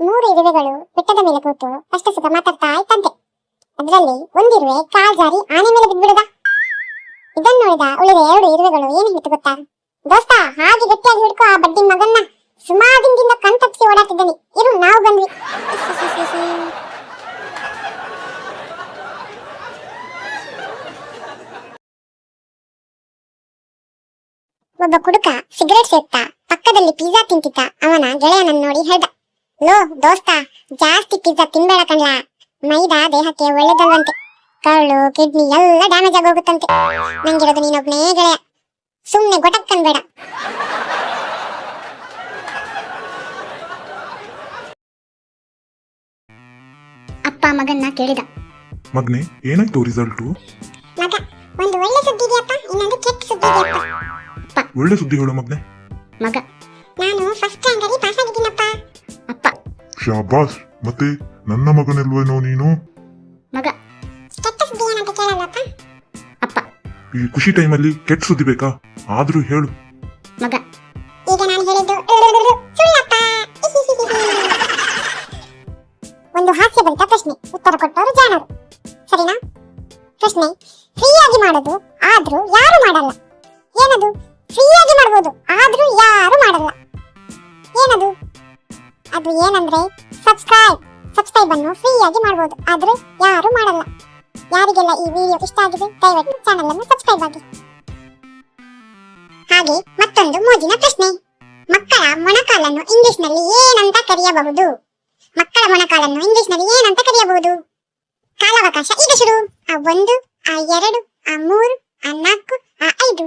ಮೂರು ಇರುವೆಗಳು ಬೆಟ್ಟದ ಮೇಲೆ ಕೂತು ಅಷ್ಟ ಸುಖ ಮಾತಾಡ್ತಾ ಇತ್ತಂತೆ ಅದರಲ್ಲಿ ಒಂದಿರುವೆ ಕಾಲ್ ಜಾರಿ ಆನೆ ಮೇಲೆ ಬಿದ್ಬಿಡುದ ಇದನ್ನ ನೋಡಿದ ಉಳಿದ ಎರಡು ಇರುವೆಗಳು ಏನು ಹೇಳ್ತು ಗೊತ್ತಾ? ದೋಸ್ತ, ಹಾಗೆ ಗಟ್ಟಿಯಾಗಿ ಹಿಡ್ಕೋ ಆ ಬಡ್ಡಿ ಮಗನ್ನ ಸುಮಾದಿಂದಿಂದ ಕಣ್ ತಪ್ಪಿಸಿ ಓಡಾಡ್ತಿದ್ದಾನೆ. ಇರು, ನಾವು ಬಂದ್ವಿ. ಒಬ್ಬ ಕುಡುಕ ಸಿಗರೆಟ್ ಸೇರ್ತಾ ಪಕ್ಕದಲ್ಲಿ ಪಿಜ್ಜಾ ತಿಂತಿದ್ದ ಅವನ ಗೆಳೆಯನನ್ನು ನೋಡಿ ಹೇಳ್ದ ಲೋ ದೋಸ್ತ ಜಾಸ್ತಿ ಪಿಜ್ಜಾ ತಿನ್ಬೇಡ ಕಣ್ಲಾ. ಮೈದಾ ದೇಹಕ್ಕೆ ಒಳ್ಳೇದಲ್ವಂತೆ ಕರುಳು ಕಿಡ್ನಿ ಎಲ್ಲ ಡ್ಯಾಮೇಜ್ ಆಗೋಗುತ್ತಂತೆ. ನಂಗಿರೋದು ನೀನೊಬ್ನೇ ಗೆಳೆಯ. ಸುಮ್ಮನೆ ಗೊಟಕ್ಕನ್ಬೇಡ ಅಪ್ಪ ಮಗನ್ನ ಕೇಳಿದ. ಮಗ್ನೆ ಏನಾಯ್ತು ರಿಸಲ್ಟು ಮಗ ಒಂದು ಒಳ್ಳೆ ಸುದ್ದಿ ಇದೆಯಪ್ಪ ಇನ್ನೊಂದು ಕೆಟ್ಟ ಸುದ್ದಿ ಇದೆಯಪ್ಪ. ಒಳ್ಳೆ ಸುದ್ದಿ ಹೇಳು ಮಗ್ನೆ. ಮಗ ನಾನು ಫಸ್ಟ್ ರ್ಯಾಂಕಲ್ಲಿ ಪಾಸ್ ಆಗಿದ್ದೀನಪ್ಪ. ಶಾಬಾಸ್ ಮತ್ತೆ ನನ್ನ ಮಗನಲ್ವೇನೋ ನೀನು? ಮಗ ಕೆಟ್ಟ ಸುದ್ದಿ ಏನಂತ ಕೇಳಲ್ಲಪ್ಪ ಅಪ್ಪ. ಈ ಖುಷಿ ಟೈಮಲ್ಲಿ ಕೆಟ್ಟ ಸುದ್ದಿ ಬೇಕಾ? ಆದ್ರೂ ಹೇಳು. ಮಗ ಈಗ ನಾನು ಹೇಳಿದ್ದು ಸುಳ್ಳಪ್ಪ. ಒಂದು ಹಾಸ್ಯಭರಿತ ಪ್ರಶ್ನೆ ಉತ್ತರ ಕೊಟ್ಟವರು ಜಾಣರು. ಸರಿನಾ? ಪ್ರಶ್ನೆ ಫ್ರೀಯಾಗಿ ಮಾಡೋದು ಆದ್ರೂ ಯಾರು ಮಾಡಲ್ಲ. ಏನದು? ಫ್ರೀಯಾಗಿ ಮಾಡಬಹುದು ಆದ್ರೂ ಯಾರು ಅದು ಏನಂದ್ರೆ ಸಬ್ಸ್ಕ್ರೈಬ್ ಸಬ್ಸ್ಕ್ರೈಬ್ ಅನ್ನು ಫ್ರೀಯಾಗಿ ಮಾಡಬಹುದು ಆದ್ರೆ ಯಾರು ಮಾಡಲ್ಲ. ಯಾರಿಗೆಲ್ಲ ಈ ವಿಡಿಯೋ ಇಷ್ಟ ಆಗಿದೆ, ದಯವಿಟ್ಟು ಚಾನೆಲ್ ಅನ್ನು ಸಬ್ಸ್ಕ್ರೈಬ್ ಆಗಿ. ಹಾಗೆ ಮತ್ತೊಂದು ಮೋಜಿನ ಪ್ರಶ್ನೆ. ಮಕ್ಕಳ ಮೊಣಕಾಲನ್ನು ಇಂಗ್ಲಿಷ್ನಲ್ಲಿ ಏನಂತ ಕರೆಯಬಹುದು? ಮಕ್ಕಳ ಮೊಣಕಾಲನ್ನು ಇಂಗ್ಲಿಷ್ನಲ್ಲಿ ಏನಂತ ಕರೆಯಬಹುದು? ಕಾಲಾವಕಾಶ ಈಗ ಶುರು. ಆ ಒಂದು, ಆ ಎರಡು, ಆ ಮೂರು, ಆ ನಾಲ್ಕು, ಆ ಐದು.